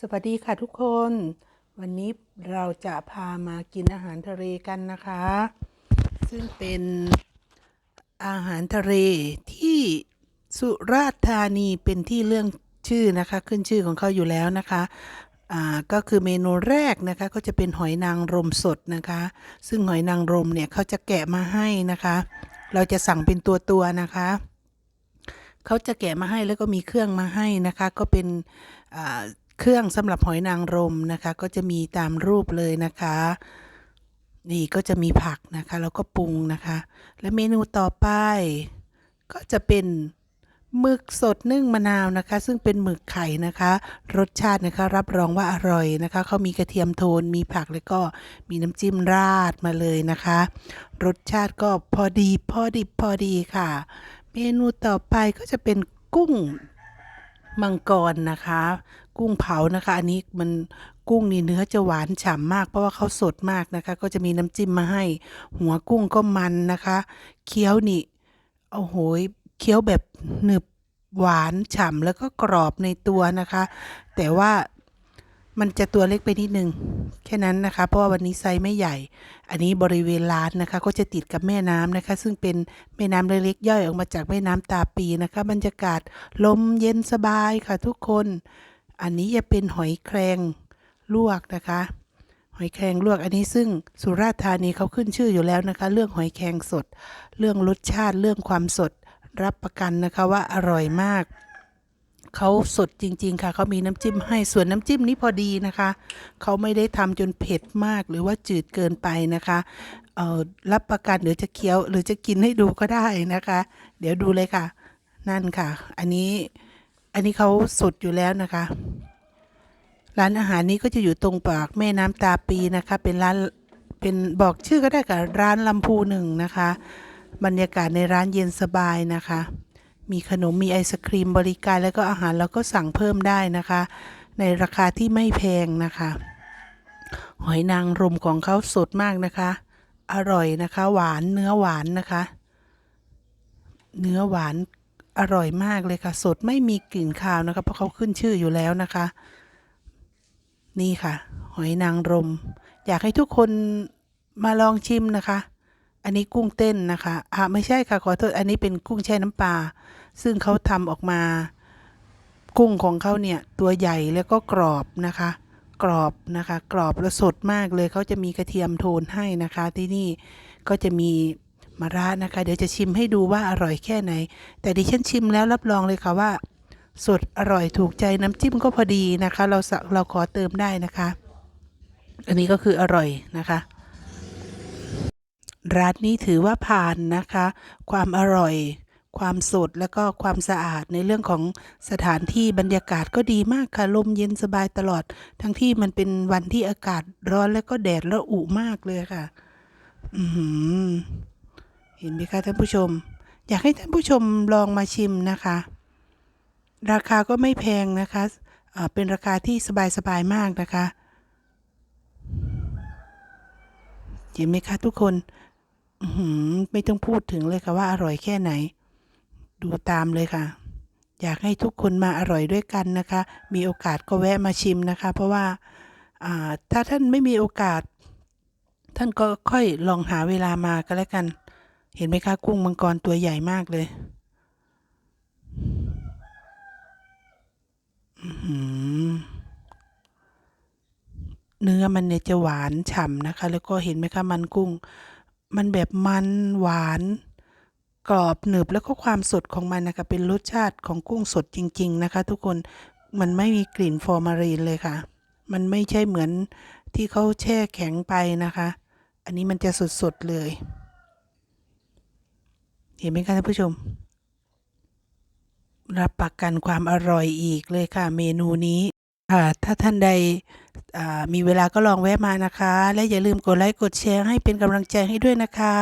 สวัสดีค่ะทุกคน วันนี้เราจะพามากินอาหารทะเลกันนะคะ ซึ่งเป็นอาหารทะเลที่สุราษฎร์ธานีเป็นที่เรื่องชื่อนะคะ ขึ้นชื่อของเขาอยู่แล้วนะคะก็คือเมนูแรกนะคะก็จะเป็นหอยนางรมสดนะคะ ซึ่งหอยนางรมเนี่ยเขาจะแกะมาให้นะคะ เราจะสั่งเป็นตัวตัวนะคะเขาจะแกะมาให้แล้วก็มีเครื่องมาให้นะคะ ก็เป็น เครื่องสำหรับหอยนางรมนะคะ ก็จะมีตามรูปเลยนะคะ นี่ก็จะมีผักนะคะ แล้วก็ปรุงนะคะ และเมนูต่อไป ก็จะเป็นหมึกสดนึ่งมะนาวนะคะ ซึ่งเป็นหมึกไข่นะคะ รสชาตินะคะรับรองว่าอร่อยนะคะเขามีกระเทียมโทนมีผักแล้วก็มีน้ำจิ้มราดมาเลยนะคะ รสชาติก็พอดีพอดิบพอดีค่ะ เมนูต่อไปก็จะเป็นกุ้งมังกรนะคะ กุ้งเผานะคะ อันนี้มันกุ้งนี่เนื้อจะหวานฉ่ำมากเพราะว่าเขาสดมากนะคะ ก็จะมีน้ำจิ้มมาให้ หัวกุ้งก็มันนะคะ เคี้ยวนี่โอ้โหยเคี้ยวแบบหนึบหวานฉ่ำแล้วก็กรอบในตัวนะคะ แต่ว่ามันจะตัวเล็กไปนิดนึงแค่นั้นนะคะ เพราะว่าวันนี้ไซส์ไม่ใหญ่ อันนี้บริเวณร้านนะคะ ก็จะติดกับแม่น้ำนะคะ ซึ่งเป็นแม่น้ำเล็กๆย่อยออกมาจากแม่น้ำตาปีนะคะ บรรยากาศลมเย็นสบายค่ะทุกคน อันนี้จะเป็นหอยแครงลวกนะคะ หอยแครงลวกอันนี้ซึ่งสุราษฎร์ธานีเขาขึ้นชื่ออยู่แล้วนะคะ เรื่องหอยแครงสด เรื่องรสชาติเรื่องความสดรับประกันนะคะว่าอร่อยมากเขาสดจริง ๆ ค่ะ เขามีน้ำจิ้มให้ ส่วนน้ำจิ้มนี้พอดีนะคะ เขาไม่ได้ทำจนเผ็ดมากหรือว่าจืดเกินไปนะคะเอ่อรับประกันเดี๋ยวจะเคี้ยว หรือจะกินให้ดูก็ได้นะคะ เดี๋ยวดูเลยค่ะ นั่นค่ะ อันนี้ อันนี้เขาสดอยู่แล้วนะคะ ร้านอาหารนี้ก็จะอยู่ตรงปากแม่น้ำตาปีนะคะ เป็นร้านเป็นบอกชื่อก็ได้กับร้านลำพูหนึ่งนะคะ บรรยากาศในร้านเย็นสบายนะคะ มีขนมมีไอศครีมบริการแล้วก็อาหารเราก็สั่งเพิ่มได้นะคะ ในราคาที่ไม่แพงนะคะ หอยนางรมของเขาสดมากนะคะ อร่อยนะคะ หวานเนื้อหวานนะคะ เนื้อหวาน อร่อยมากเลยค่ะ สดไม่มีกลิ่นคาวนะคะ เพราะเขาขึ้นชื่ออยู่แล้วนะคะ นี่ค่ะ หอยนางรม อยากให้ทุกคนมาลองชิมนะคะ อันนี้กุ้งเต้นนะคะอ่าไม่ใช่ค่ะขอโทษอันนี้เป็นกุ้งแช่น้ำปลาซึ่งเขาทำออกมา กุ้งของเขาเนี่ย ตัวใหญ่แล้วก็กรอบนะคะ กรอบนะคะ กรอบและสดมากเลยเขาจะมีกระเทียมโทนให้นะคะ ที่นี่ก็จะมี มะระนะคะ เดี๋ยวจะชิมให้ดูว่าอร่อยแค่ไหน แต่ดิฉันชิมแล้วรับรองเลยค่ะว่า สดอร่อยถูกใจน้ำจิ้มก็พอดีนะคะ เราสะเราขอเติมได้นะคะ อันนี้ก็คืออร่อยนะคะร้านนี้ถือว่าผ่านนะคะ ความอร่อย ความสดแล้วก็ความสะอาดในเรื่องของสถานที่บรรยากาศก็ดีมากค่ะ ลมเย็นสบายตลอด ทั้งที่มันเป็นวันที่อากาศร้อนแล้วก็แดดระอุมากเลยค่ะ อือหือ เห็นไหมคะท่านผู้ชม อยากให้ท่านผู้ชมลองมาชิมนะคะ ราคาก็ไม่แพงนะคะเป็นราคาที่สบายๆมากนะคะ เห็นไหมคะทุกคนไม่ต้องพูดถึงเลยค่ะว่าอร่อยแค่ไหน ดูตามเลยค่ะ อยากให้ทุกคนมาอร่อยด้วยกันนะคะ มีโอกาสก็แวะมาชิมนะคะ เพราะว่าอ่าถ้าท่านไม่มีโอกาส ท่านก็ค่อยลองหาเวลามาก็แล้วกัน เห็นไหมคะกุ้งมังกรตัวใหญ่มากเลยเนื้อมันเนี่ยจะหวานฉ่ำนะคะ แล้วก็เห็นไหมคะมันกุ้ง มันแบบมันหวานกรอบหนึบแล้วก็ความสดของมันนะคะเป็นรสชาติของกุ้งสดจริง ๆ นะคะ ทุกคนมันไม่มีกลิ่นฟอร์มารีนเลยค่ะ มันไม่ใช่เหมือนที่เขาแช่แข็งไปนะคะ อันนี้มันจะสดๆเลย เห็นไหมคะท่านผู้ชม รับประกันความอร่อยอีกเลยค่ะ เมนูนี้ค่ะถ้าท่านใดมีเวลาก็ลองแวะมานะคะ และอย่าลืมกดไลค์กดแชร์ให้เป็นกำลังใจให้ด้วยนะคะ